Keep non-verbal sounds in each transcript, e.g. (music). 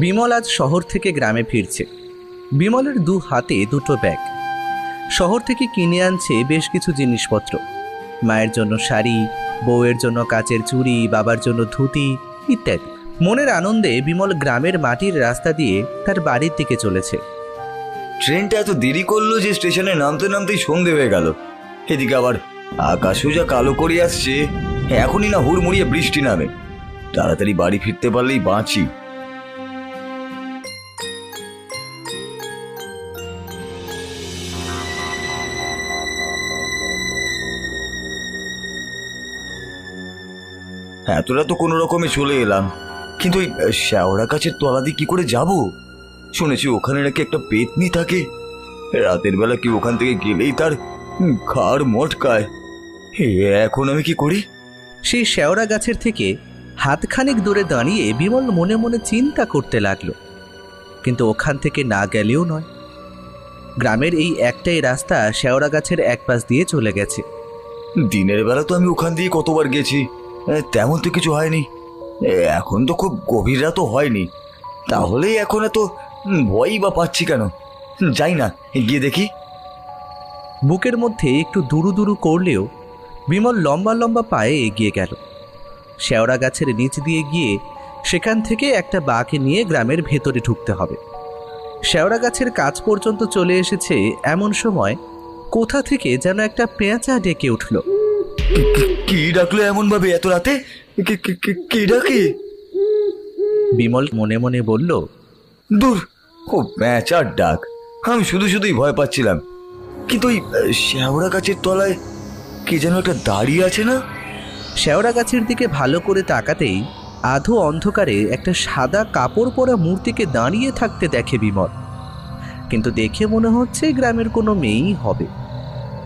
বিমল আজ শহর থেকে গ্রামে ফিরছে। বিমলের দু হাতে দুটো ব্যাগ। শহর থেকে কিনে আনছে বেশ কিছু জিনিসপত্র। মায়ের জন্য শাড়ি, বউয়ের জন্য কাচের চুড়ি, বাবার জন্য ধুতি ইত্যাদি। মনের আনন্দে বিমল গ্রামের মাটির রাস্তা দিয়ে তার বাড়ির দিকে চলেছে। ট্রেনটা এত দেরি করল যে স্টেশনে নামতে নামতেই সন্ধে হয়ে গেল। এদিকে আবার আকাশও যা কালো করে আসছে, এখনই না হুড়মুড়িয়ে বৃষ্টি নামে। তাড়াতাড়ি বাড়ি ফিরতে পারলেই বাঁচি। এতটা তো কোনো রকমে চলে এলাম। কিন্তু ওই শ্যাওড়া গাছের তলা দিয়ে কি করে যাব? শুনেছি ওখানে নাকি একটা পেতনি থাকে। রাতের বেলা কি ওখান থেকে গেলেই তার ঘাড় মটকায়। এখন আমি কি করি? সেই শ্যাওড়া গাছের থেকে হাতখানিক দূরে দাঁড়িয়ে বিমল মনে মনে চিন্তা করতে লাগল। কিন্তু ওখান থেকে না গেলেও নয়। গ্রামের এই একটাই রাস্তা শেওড়া গাছের এক পাশ দিয়ে চলে গেছে। দিনের বেলা তো আমি ওখান দিয়ে কতবার গেছি। তেমন তো কিছু হয়নি। এখন তো খুব গভীর রাতও হয়নি। তাহলেই এখন এত ভয়ই বা পাচ্ছি কেন? যাই না, গিয়ে দেখি। বুকের মধ্যে একটু দুরু দুরু করলেও বিমল লম্বা লম্বা পায়ে এগিয়ে গেল। শেওড়া গাছের নিচ দিয়ে গিয়ে সেখান থেকে একটা বাঘে নিয়ে গ্রামের ভেতরে ঢুকতে হবে। শেওড়া গাছের কাজ পর্যন্ত চলে এসেছে এমন সময় কোথা থেকে যেন একটা পেঁচা ডেকে উঠল। কি- ডাকলো এমন ভাবে এত রাতে? কি- কি- কি- কি ডাকে? বিমল মনে মনে বলল দূর ও প্যাঁচার ডাক। আমি শুধু শুধুই ভয় পাচ্ছিলাম। কিন্তু ওই শ্যাওড়া গাছের তলায় কে যেন একটা দাঁড়িয়ে আছে না? শেওড়া গাছের দিকে ভালো করে তাকাতেই আধো অন্ধকারে একটা সাদা কাপড় পরা মূর্তিকে দাঁড়িয়ে থাকতে দেখে বিমল। কিন্তু দেখে মনে হচ্ছে গ্রামের কোনো মেয়েই হবে।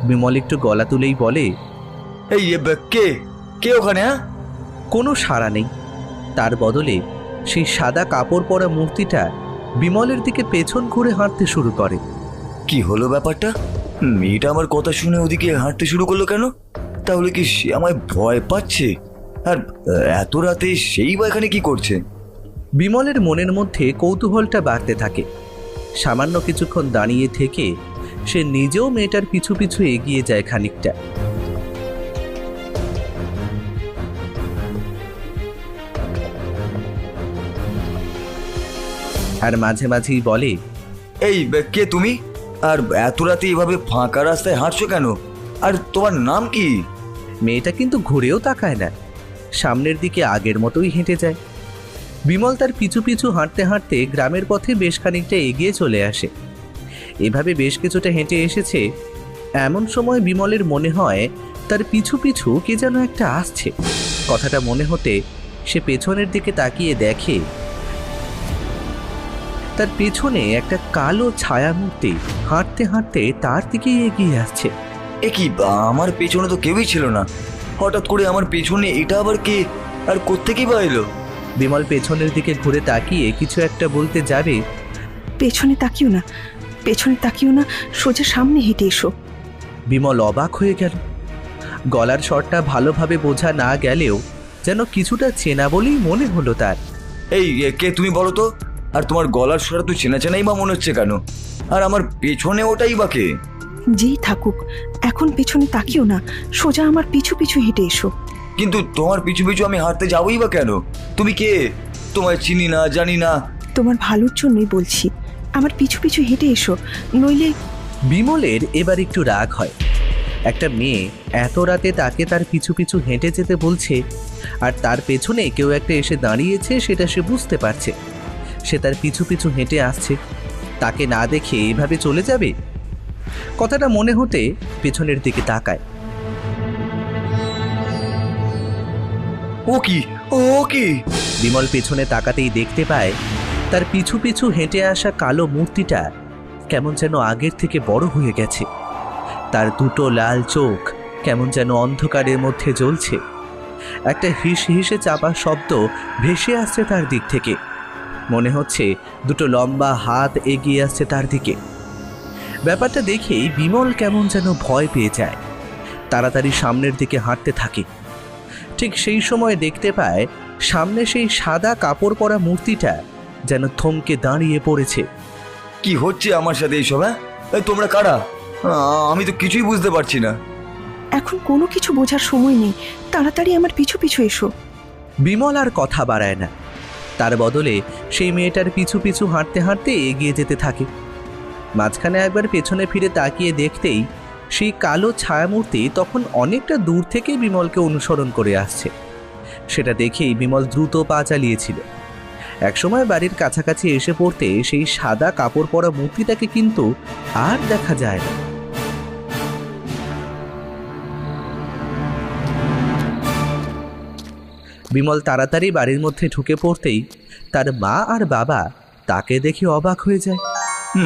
বিমল একটু গলা তুলেই বলে এই এ, বে- কে? কে ওখানে হ্যাঁ? কোনো সাড়া নেই। তার বদলে সেই সাদা কাপড় পরা মূর্তিটা বিমলের দিকে পেছন ঘুরে হাঁটতে শুরু করে। কি হলো ব্যাপারটা? মেয়েটা আমার কথা শুনে ওদিকে হাঁটতে শুরু করল কেন? তাহলে কি সে আমায় ভয় পাচ্ছে? আর আহ, এত রাতে সেই বা এখানে কি করছে? বিমলের মনের মধ্যে কৌতূহলটা বাড়তে থাকে। সামান্য কিছুক্ষণ দাঁড়িয়ে থেকে সে নিজেও মেয়েটার পিছু পিছু এগিয়ে যায় খানিকটা। আর মাঝে মাঝেই বলে এই কে তুমি? আর এত রাতে এভাবে ফাঁকা রাস্তায় হাঁটছো কেন? আর তোমার নাম কি? মেয়েটা কিন্তু ঘুরেও তাকায় না। সামনের দিকে আগের মতোই হেঁটে যায়। বিমল তার পিছু পিছু হাঁটতে হাঁটতে গ্রামের পথে বেশ খানিকটা এগিয়ে চলে আসে। এভাবে বেশ কিছুটা হেঁটে এসেছে এমন সময় বিমলের মনে হয় তার পিছু পিছু কে যেন একটা আসছে। কথাটা মনে হতে সে পেছনের দিকে তাকিয়ে দেখে তার পেছনে একটা কালো ছায়া ছায়ামূর্তি হাঁটতে হাঁটতে তার দিকেই এগিয়ে আসছে। এ কি বা আমার পেছনে তো কেউই ছিল না। হঠাৎ করে আমার পেছনে এটা আবার কে? আর কোত্থেকেই বা এলো? বিমল পেছনের দিকে ঘুরে তাকিয়ে কিছু একটা বলতে যাবে। পেছনে তাকিও না পেছনে তাকিও না সোজা সামনে হেঁটে এসো। বিমল অবাক হয়ে গেল। গলার স্বরটা ভালোভাবে বোঝা না গেলেও যেন কিছুটা চেনা বলেই মনে হলো তার। এই কে তুমি বলো তো? আর তোমার গলার স্বরা তো চেনা চেনাই বা মনে হচ্ছে কেন? আর আমার পেছনে ওটাই বা কে? যেই থাকুক এখন পেছনে তাকিও না। সোজা আমার পিছু পিছু হেঁটে এসো। কিন্তু তোমার পিছু পিছু আমি হাঁটতে যাবোই বা কেন? তুমি কে? তোমায় চিনি না জানি না। তোমার ভালোর জন্যই বলছি। আমার পিছু পিছু হেঁটে এসো নইলে বিমলের এবার একটু রাগ হয়। একটা মেয়ে এত রাতে তাকে তার পিছু পিছু হেঁটে যেতে বলছে আর তার পেছনে কেউ একটা এসে দাঁড়িয়েছে সেটা সে বুঝতে পারছে সে তার পিছু পিছু হেঁটে আসছে। তাকে না দেখে এভাবে চলে যাবে? কথাটা মনে হতে পেছনের দিকে তাকায়। ও কি? ও কি? বিমল পেছনে তাকাতেই দেখতে পায় তার পিছু পিছু হেঁটে আসা কালো মূর্তিটা কেমন যেন আগের থেকে বড় হয়ে গেছে। তার দুটো লাল চোখ কেমন যেন অন্ধকারের মধ্যে জ্বলছে। একটা হিস হিসে চাপা শব্দ ভেসে আসছে তার দিক থেকে। মনে হচ্ছে দুটো লম্বা হাত এগিয়ে আসছে তার দিকে। ব্যাপারটা দেখেই বিমল কেমন যেন ভয় পেয়ে যায়। তাড়াতাড়ি সামনের দিকে হাঁটতে থাকে। ঠিক সেই সময় দেখতে পায় সামনে সেই সাদা কাপড় পরা মূর্তিটা যেন থমকে দাঁড়িয়ে পড়েছে। কি হচ্ছে আমার সাথে এইসব হ্যাঁ? এই তোমরা কারা? আমি তো কিছুই বুঝতে পারছি না। এখন কোনো কিছু বোঝার সময় নেই। তাড়াতাড়ি আমার পিছু পিছু এসো। বিমল আর কথা বাড়ায় না। তার বদলে সেই মেয়েটার পিছু পিছু হাঁটতে হাঁটতে এগিয়ে যেতে থাকে। মাঝখানে একবার পেছনে ফিরে তাকিয়ে দেখতেই সেই কালো ছায়ামূর্তি তখন অনেকটা দূর থেকে বিমলকে অনুসরণ করে আসছে। সেটা দেখেই বিমল দ্রুত পা চালিয়েছিল। একসময় বাড়ির কাছাকাছি এসে পড়তে সেই সাদা কাপড় পরা মূর্তিটাকে কিন্তু আর দেখা যায় না। বিমল তাড়াতাড়ি বাড়ির মধ্যে ঢুকে পড়তেই তার মা আর বাবা তাকে দেখে অবাক হয়ে যায়।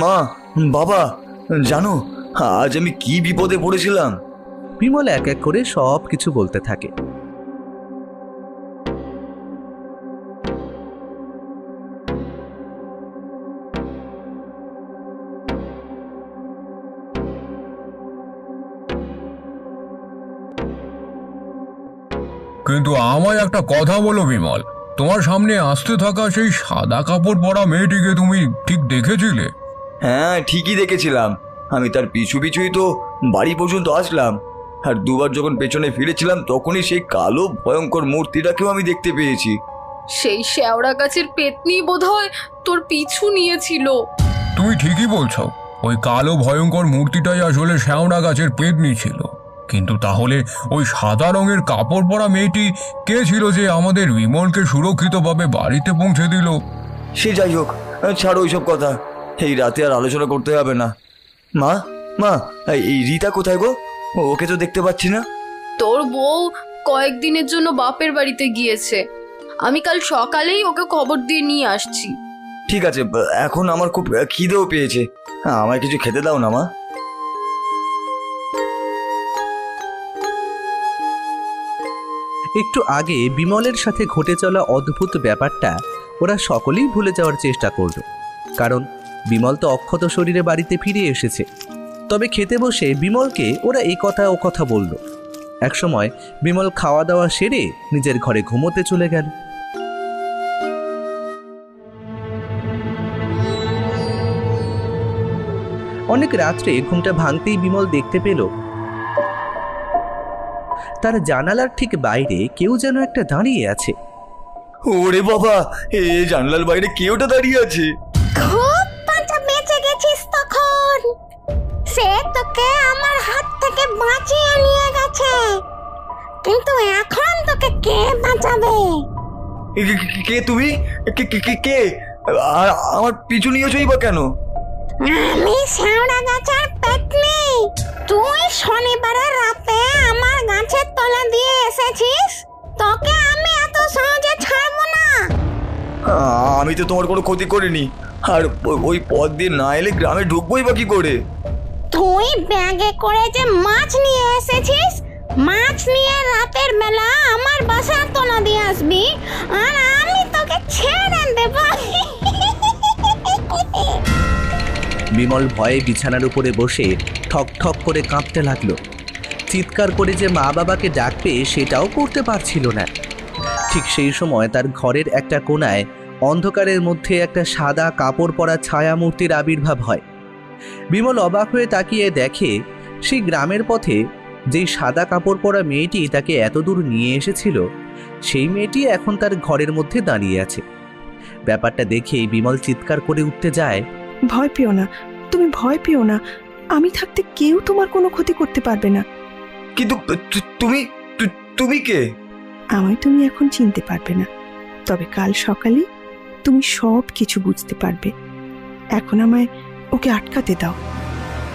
মা বাবা জানো আজ আমি কি বিপদে পড়েছিলাম? বিমল এক এক করে সব কিছু বলতে থাকে। কিন্তু আমায় একটা কথা বলো বিমল। তোমার সামনে আসতে থাকা সেই সাদা কাপড় পরা মেয়েটিকে তুমি ঠিক দেখেছিলে? হ্যাঁ ঠিকই দেখেছিলাম। আমি তার পিছু পিছুই তো বাড়ি পর্যন্ত আসলাম। আর দুবার যখন পেছনে ফিরেছিলাম তখনই সেই কালো ভয়ঙ্কর মূর্তিটাকেও আমি দেখতে পেয়েছি। সেই শেওড়া গাছের পেতনি বোধহয় তোর পিছু নিয়েছিল। তুমি ঠিকই বলছো ওই কালো ভয়ঙ্কর মূর্তিটাই আসলে শ্যাওড়া গাছের পেটনি ছিল। কিন্তু তাহলে ওই সাদা রঙের কাপড় পরা মেয়েটি কে ছিল যে আমাদের বিমলকে সুরক্ষিতভাবে বাড়িতে পৌঁছে দিল? সে যাই হোক ছাড়ো ওইসব কথা। এই রাতে আর আলোচনা করতে হবে না। মা মা এই রীতা কোথায় গো? ওকে তো দেখতে পাচ্ছি না। তোর বউ কয়েকদিনের জন্য বাপের বাড়িতে গিয়েছে। আমি কাল সকালেই ওকে খবর দিয়ে নিয়ে আসছি। ঠিক আছে এখন আমার খুব খিদেও পেয়েছে। আমায় কিছু খেতে দাও না মা। একটু আগে বিমলের সাথে ঘটে চলা অদ্ভুত ব্যাপারটা ওরা সকলেই ভুলে যাওয়ার চেষ্টা করল। কারণ বিমল তো অক্ষত শরীরে বাড়িতে ফিরে এসেছে। তবে খেতে বসে বিমলকে ওরা এই কথা ও কথা বলল। একসময় বিমল খাওয়া দাওয়া সেরে নিজের ঘরে ঘুমোতে চলে গেল। অনেক রাত্রে ঘুমটা ভাঙতেই বিমল দেখতে পেল তার জানালার ঠিক বাইরে কেউ যেন একটা দাঁড়িয়ে আছে। ওরে বাবা এ জানলার বাইরে কেউটা দাঁড়িয়ে আছে। খুব পাঁচা বেঁচে গেছিস তখন। সে তোকে আমার হাত থেকে বাঁচিয়ে নিয়ে গেছে। কিন্তু এখন তোকে কে বাঁচাবে? কে- কে- কে তুমি? কে কে কে কে? আর আমার পিছু নিয়েছই বা কেন? আমি শেওড়া গাছের পেতনি তুই শনিবারের রাতে আমার গাছের তলা দিয়ে এসেছিস? তোকে আমি এত সহজে ছাড়বো না। আমি তো তোমার কোনো ক্ষতি করিনি। আর ওই পথ দিয়ে না এলে গ্রামে ঢুকবোই বা কি করে? তুই ব্যাগে করে যে মাছ নিয়ে এসেছিস মাছ নিয়ে রাতের বেলা আমার বাসার তলা দিয়ে আসবি আর আমি তোকে ছেড়ে দেব। (laughs) বিমল ভয়ে বিছানার উপরে বসে ঠক ঠক করে কাঁপতে লাগল। চিৎকার করে যে মা বাবাকে ডাকবে সেটাও করতে পারছিল না। ঠিক সেই সময় তার ঘরের একটা কোণায় অন্ধকারের মধ্যে একটা সাদা কাপড় পরা ছায়া মূর্তির আবির্ভাব হয়। বিমল অবাক হয়ে তাকিয়ে দেখে সেই গ্রামের পথে যেই সাদা কাপড় পরা মেয়েটি তাকে এতদূর নিয়ে এসেছিল, সেই মেয়েটি এখন তার ঘরের মধ্যে দাঁড়িয়ে আছে। ব্যাপারটা দেখেই বিমল চিৎকার করে উঠতে যায় ভয় পেও না তুমি ভয় পেও না। আমি থাকতে কেউ তোমার কোনো ক্ষতি করতে পারবে না। কিন্তু তুমি তুমি কে? আমায় তুমি এখন চিনতে পারবে না। তবে কাল সকালে তুমি সব কিছু বুঝতে পারবে। এখন আমায় ওকে আটকাতে দাও।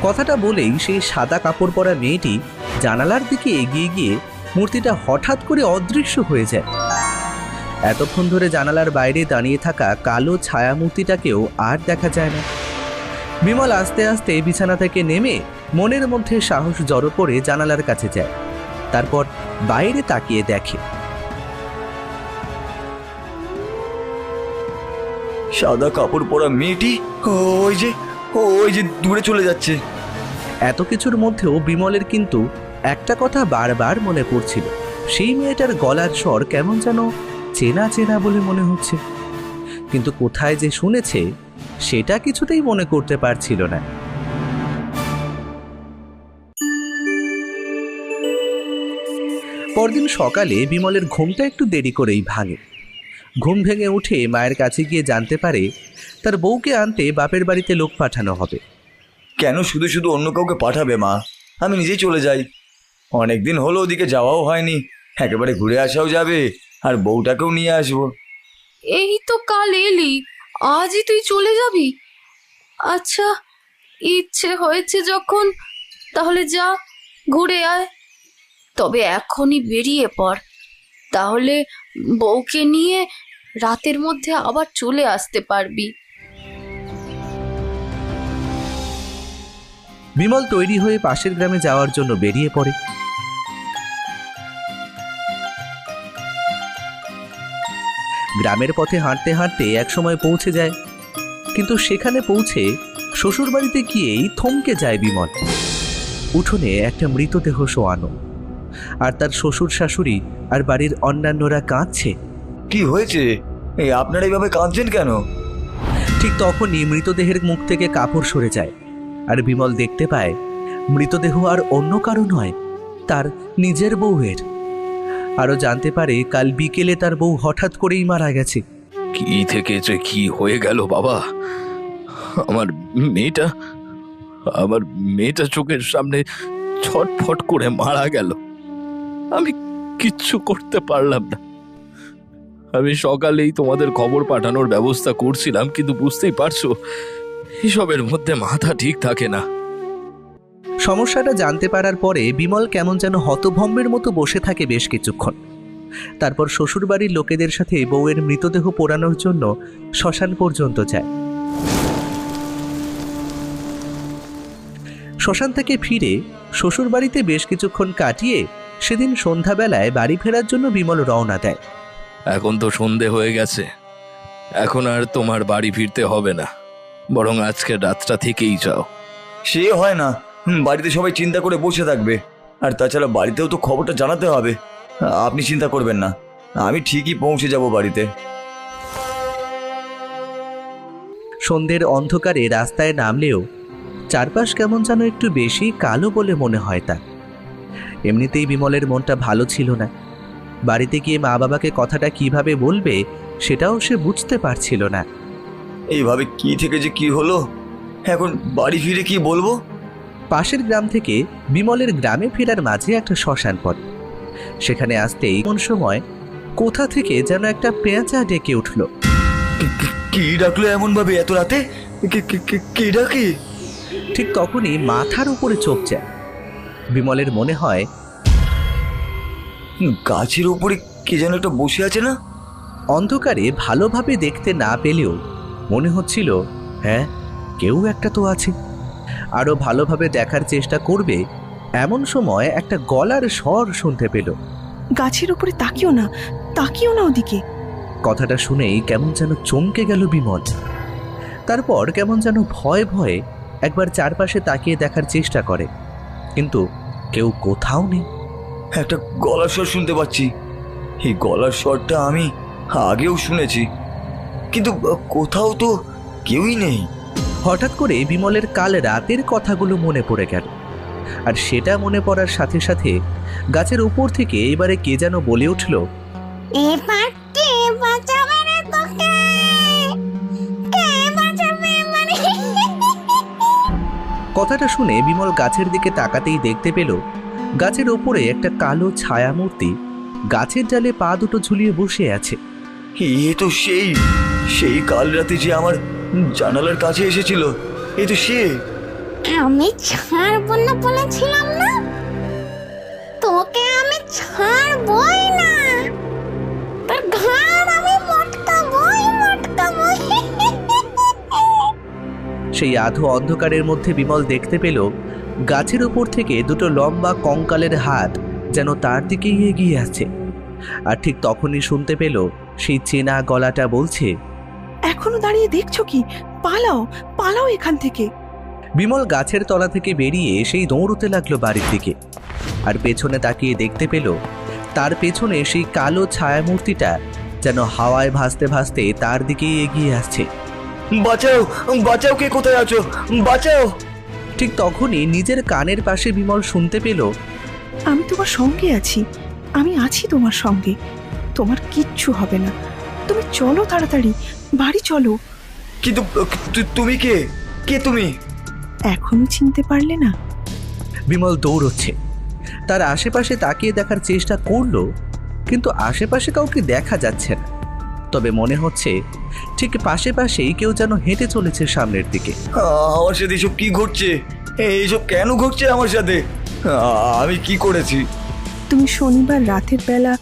কথাটা বলেই সেই সাদা কাপড় পরা মেয়েটি জানালার দিকে এগিয়ে গিয়ে মূর্তিটা হঠাৎ করে অদৃশ্য হয়ে যায়। এতক্ষণ ধরে জানালার বাইরে দাঁড়িয়ে থাকা কালো ছায়া মূর্তিটাকেও আর দেখা যায় না। বিমল আস্তে আস্তে বিছানা থেকে নেমে মনের মধ্যে সাহস জড়ো করে জানালার কাছে যায়। তারপর বাইরে তাকিয়ে দেখে। সাদা কাপড় পরা মেয়েটি? ওই যে ওই যে দূরে চলে যাচ্ছে। এত কিছুর মধ্যেও বিমলের কিন্তু একটা কথা বারবার মনে পড়ছিল। সেই মেয়েটার গলার স্বর কেমন যেন চেনা চেনা বলে মনে হচ্ছে। কিন্তু কোথায় যে শুনেছে, সেটা কিছুতেই মনে করতে পারছিল না। পরদিন সকালে বিমলের ঘুমটা একটু দেরি করেই ভাঙে। ঘুম ভেঙে উঠে মায়ের কাছে গিয়ে জানতে পারে, তার বউকে আনতে বাপের বাড়িতে লোক পাঠানো হবে। কেন শুধু শুধু অন্য কাউকে পাঠাবে, মা? আমি নিজেই চলে যাই। অনেকদিন হলো ওদিকে যাওয়াও হয়নি। একেবারে ঘুরে আসাও যাবে। আর বউটাকেও নিয়ে আসব। এই তো কাল এলি আজই তুই চলে যাবি? আচ্ছা ইচ্ছে হয়েছে যখন তাহলে যা ঘুরে আয়। তবে এখনই বেরিয়ে পড়। তাহলে বউকে নিয়ে রাতের মধ্যে আবার চলে আসতে পারবি। বিমল তৈরি হয়ে পাশের গ্রামে যাওয়ার জন্য বেরিয়ে পড়ে। গ্রামের পথে হাঁটতে হাঁটতে একসময় পৌঁছে যায়। কিন্তু সেখানে পৌঁছে শ্বশুরবাড়িতে গিয়েই থমকে যায় বিমল। উঠোনে একটা মৃতদেহ শোয়ানো। আর তার শ্বশুর শাশুড়ি আর বাড়ির অন্যান্যরা কাঁদছে। কি হয়েছে? এই আপনারা এইভাবে কাঁদছেন কেন? ঠিক তখনই মৃতদেহের মুখ থেকে কাপড় সরে যায়। আর বিমল দেখতে পায় মৃতদেহ আর অন্য কারও নয় তার নিজের বউয়ের। আরও জানতে পারে কাল বিকেলে তার বউ হঠাৎ করেই মারা গেছে। কি থেকে যে কি হয়ে গেল বাবা? আমার মেয়েটা আমার মেয়েটা চোখের সামনে ছটফট করে মারা গেল। আমি কিচ্ছু করতে পারলাম না। আমি সকালেই তোমাদের খবর পাঠানোর ব্যবস্থা করছিলাম, কিন্তু বুঝতেই পারছ, এসবের মধ্যে মাথা ঠিক থাকে না। সমস্যাটা জানতে পারার পরে বিমল কেমন যেন হতভম্বের মতো বসে থাকে বেশ কিছুক্ষণ। তারপর শ্বশুরবাড়ির লোকেদের সাথে বউয়ের মৃতদেহ পোড়ানোর জন্য শ্মশান পর্যন্ত যায়। শ্মশান থেকে ফিরে শ্বশুরবাড়িতে বেশ কিছুক্ষণ কাটিয়ে সেদিন সন্ধ্যাবেলায় বাড়ি ফেরার জন্য বিমল রওনা দেয়। এখন তো সন্ধে হয়ে গেছে। এখন আর তোমার বাড়ি ফিরতে হবে না। বরং আজকে রাতটা থেকেই যাও। সে হয় না। বাড়িতে সবাই চিন্তা করে বসে থাকবে। আর তাছাড়া বাড়িতেও তো খবরটা জানাতে হবে। আপনি চিন্তা করবেন না। আমি ঠিকই পৌঁছে যাব বাড়িতে। সন্ধ্যের অন্ধকারে রাস্তায় নামলেও চারপাশ কেমন যেন একটু বেশি কালো বলে মনে হয় তার। এমনিতেই বিমলের মনটা ভালো ছিল না। বাড়িতে গিয়ে মা বাবাকে কথাটা কীভাবে বলবে সেটাও সে বুঝতে পারছিল না। এইভাবে কি থেকে যে কি হলো? এখন বাড়ি ফিরে কি বলব? পাশের গ্রাম থেকে বিমলের গ্রামে ফেরার মাঝে একটা শ্মশান পথ। সেখানে আসতেই কোন সময় কোথা থেকে যেন একটা পেঁচা ডেকে উঠল। কি- ডাকলো এমন ভাবে এত রাতে? কি- কি- কি- কি ডাকি? ঠিক তখনই মাথার উপরে চোখ যায়। বিমলের মনে হয় গাছের উপরে কে যেন একটা বসে আছে না? অন্ধকারে ভালোভাবে দেখতে না পেলেও মনে হচ্ছিল হ্যাঁ কেউ একটা তো আছে। আরও ভালোভাবে দেখার চেষ্টা করবে এমন সময় একটা গলার স্বর শুনতে পেল। গাছের উপরে তাকিও না তাকিও না ওদিকে। কথাটা শুনেই কেমন যেন চমকে গেল বিমল। তারপর কেমন যেন ভয়ে ভয়ে একবার চারপাশে তাকিয়ে দেখার চেষ্টা করে কিন্তু কেউ কোথাও নেই। একটা গলার স্বর শুনতে পাচ্ছি। এই গলার স্বরটা আমি আগেও শুনেছি। কিন্তু কোথাও তো কেউই নেই। হঠাৎ করে বিমলের কাল রাতের কথাগুলো মনে পড়ে গেল। আর সেটা মনে পড়ার সাথে সাথে গাছের উপর থেকে এবারে কে যেন বলে উঠল এবার কে বাঁচাবে রে তোকে? কে বাঁচাবে মানে? কথাটা শুনে বিমল গাছের দিকে তাকাতেই দেখতে পেল গাছের ওপরে একটা কালো ছায়া মূর্তি গাছের ডালে পা দুটো ঝুলিয়ে বসে আছে। এ তো সেই সেই কাল রাতে যে আমার জানালার কাছে এসেছিল। এই তো সে। আমি ছাড়বো না বলেছিলাম না? তোকে আমি ছাড়বই না। তোর ঘাড় আমি মটকাবই মটকাবই। সেই আধো অন্ধকারের মধ্যে বিমল দেখতে পেল গাছের উপর থেকে দুটো লম্বা কঙ্কালের হাত যেন তার দিকেই এগিয়ে আছে। আর ঠিক তখনই শুনতে পেল সেই চেনা গলাটা বলছে এখনও দাঁড়িয়ে দেখছ কি? পালাও পালাও এখান থেকে। বিমল গাছের তলা থেকে বেরিয়ে সেই দৌড়তে লাগল বাড়ির দিকে। আর পেছনে তাকিয়ে দেখতে পেল তার পেছনে সেই কালো ছায়ামূর্তিটা যেন হাওয়ায় ভাসতে ভাসতে তার দিকেই এগিয়ে আসছে। বাঁচাও বাঁচাও কে কোথায় আছো? বাঁচাও! ঠিক তখনই নিজের কানের পাশে বিমল শুনতে পেল আমি তোমার সঙ্গে আছি। আমি আছি তোমার সঙ্গে। তোমার কিচ্ছু হবে না। তুমি চলো তাড়াতাড়ি বাড়ি চলো। কিন্তু তুমি কে? কে তুমি? এখনও চিনতে পারলে না। বিমল দৌড়চ্ছে। তার আশেপাশে তাকিয়ে দেখার চেষ্টা করল কিন্তু আশেপাশে কাউকে দেখা যাচ্ছে না। তবে মনে হচ্ছে ঠিক পাশে পাশেই কেউ যেন হেঁটে চলেছে সামনের দিকে। আমার সাথে এসব কি ঘটছে? এইসব কেন ঘটছে আমার সাথে? আমি কি করেছি? তুমি শনিবার রাতের বেলা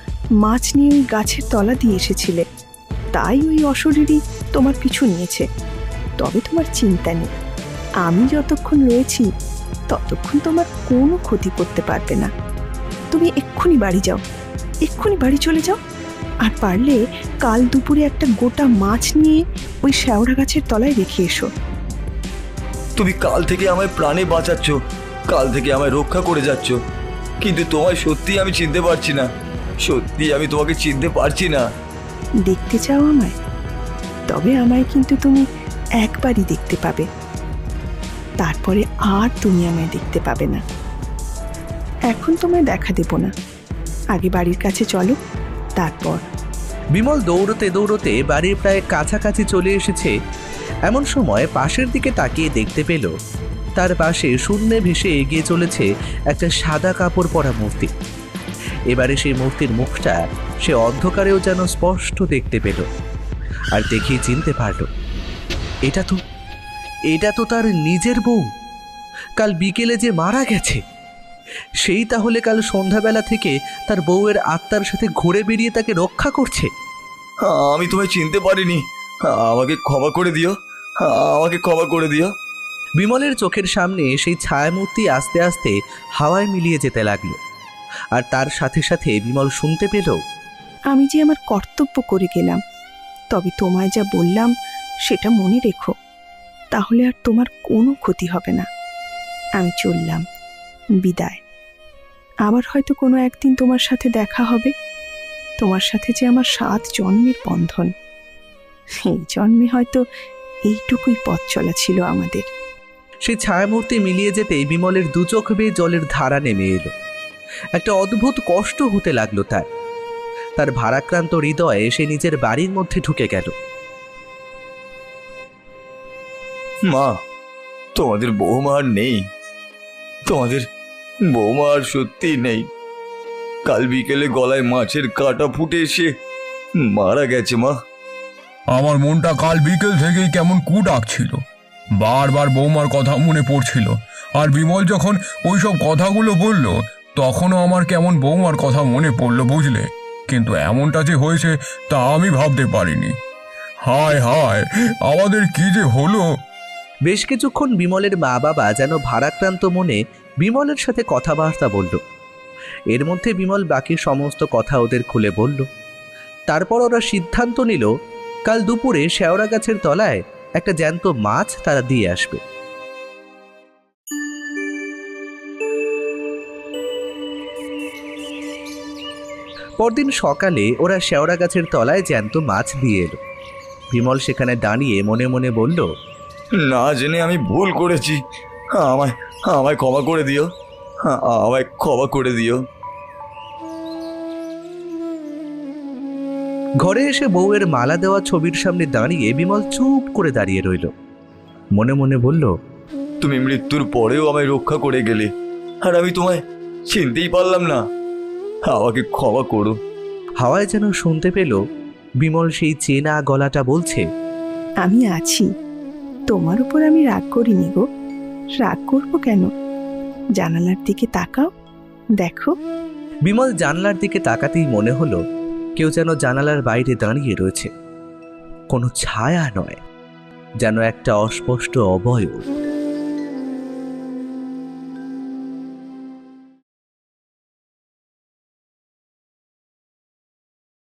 মাছ নিয়ে ওই গাছের তলা দিয়ে এসেছিলে। তাই ওই অশরীরই তোমার পিছু নিয়েছে। তবে তোমার চিন্তা নেই। আমি যতক্ষণ রয়েছি, ততক্ষণ তোমার কোনো ক্ষতি করতে পারবে না। তুমি এক্ষুনি বাড়ি যাও। এক্ষুনি বাড়ি চলে যাও। আর পারলে কাল দুপুরে একটা গোটা মাছ নিয়ে ওই শ্যাওড়া গাছের তলায় রেখে এসো। তুমি কাল থেকে আমায় প্রাণে বাঁচাচ্ছ, কাল থেকে আমায় রক্ষা করে যাচ্ছ। কিন্তু তোমায় সত্যি আমি চিনতে পারছি না। সত্যি আমি তোমাকে চিনতে পারছি না। দেখতে চাও আমায়? তবে আমায় কিন্তু তুমি একবারই দেখতে পাবে। তারপরে আর তুমি আমায় দেখতে পাবে না। এখন তোমায় দেখা দেব না। আগে বাড়ির কাছে চলো, তারপর। বিমল দৌড়তে দৌড়তে বাড়ির প্রায় কাছাকাছি চলে এসেছে। এমন সময় পাশের দিকে তাকিয়ে দেখতে পেল, তার পাশে শূন্যে ভেসে এগিয়ে চলেছে একটা সাদা কাপড় পরা মূর্তি। এবারে সেই মূর্তির মুখটা সে অন্ধকারেও যেন স্পষ্ট দেখতে পেল আর দেখেই চিনতে পারল এটা তো এটা তো তার নিজের বউ। কাল বিকেলে যে মারা গেছে সেই তাহলে কাল সন্ধ্যাবেলা থেকে তার বউয়ের আত্মার সাথে ঘুরে বেরিয়ে তাকে রক্ষা করছে। আমি তোমায় চিনতে পারিনি। আমাকে ক্ষমা করে দিও। আমাকে ক্ষমা করে দিও। বিমলের চোখের সামনে সেই ছায়ামূর্তি আস্তে আস্তে হাওয়ায় মিলিয়ে যেতে লাগল। আর তার সাথে সাথে বিমল শুনতে পেল আমি যে আমার কর্তব্য করে গেলাম, তবে তোমায় যা বললাম সেটা মনে রেখো। তাহলে আর তোমার কোনো ক্ষতি হবে না। আমি চললাম। বিদায়। আবার হয়তো কোনো একদিন তোমার সাথে দেখা হবে। তোমার সাথে যে আমার সাত জন্মের বন্ধন। এই জন্মে হয়তো এইটুকুই পথ চলা ছিল আমাদের। সেই ছায়ামূর্তি মিলিয়ে যেতে বিমলের দু চোখ বেয়ে জলের ধারা নেমে এলো। একটা অদ্ভুত কষ্ট হতে লাগল তার। তার ভারাক্রান্ত হৃদয়ে সে নিজের বাড়ির মধ্যে ঢুকে গেল। মা তোমাদের বৌমা আর নেই। তোমাদের বৌমা আর সত্যি নেই। কাল বিকেলে গলায় মাছের কাঁটা ফুটে এসে মারা গেছে মা। আমার মনটা কাল বিকেল থেকেই কেমন কু ডাকছিল বারবার বৌমার কথা মনে পড়ছিল। আর বিমল যখন ওইসব কথাগুলো বলল তখনও আমার কেমন বৌমার কথা মনে পড়ল বুঝলে? কিন্তু এমনটা যে হয়েছে তা আমি ভাবতে পারিনি। হায় হায়, আমাদের কি যে হলো? বেশ কিছুক্ষণ বিমলের মা বাবা যেন ভারাক্রান্ত মনে বিমলের সাথে কথাবার্তা বলল। এর মধ্যে বিমল বাকি সমস্ত কথা ওদের খুলে বলল। তারপর ওরা সিদ্ধান্ত নিল, কাল দুপুরে শেওড়া গাছের তলায় একটা জ্যান্ত মাছ তারা দিয়ে আসবে। পরদিন সকালে ওরা শেওড়া গাছের তলায় জ্যান্ত মাছ দিয়ে এলো। বিমল সেখানে দাঁড়িয়ে মনে মনে বলল না জেনে আমি ভুল করেছি। আমায় আমায় ক্ষমা করে দিও। আমায় ক্ষমা করে দিও। ঘরে এসে বউয়ের মালা দেওয়া ছবির সামনে দাঁড়িয়ে বিমল চুপ করে দাঁড়িয়ে রইল। মনে মনে বলল তুমি মৃত্যুর পরেও আমায় রক্ষা করে গেলে আর আমি তোমায় চিনতেই পারলাম না। আমাকে ক্ষমা করো হাওয়ায় যেন শুনতে পেল বিমল সেই চেনা গলাটা বলছে আমি আছি। তোমার উপর আমি রাগ করিনি গো। রাগ করব কেন? জানালার দিকে তাকাও দেখো। বিমল জানলার দিকে তাকাতেই মনে হলো কেউ যেন জানালার বাইরে দাঁড়িয়ে রয়েছে। কোনো ছায়া নয় যেন একটা অস্পষ্ট অবয়ব।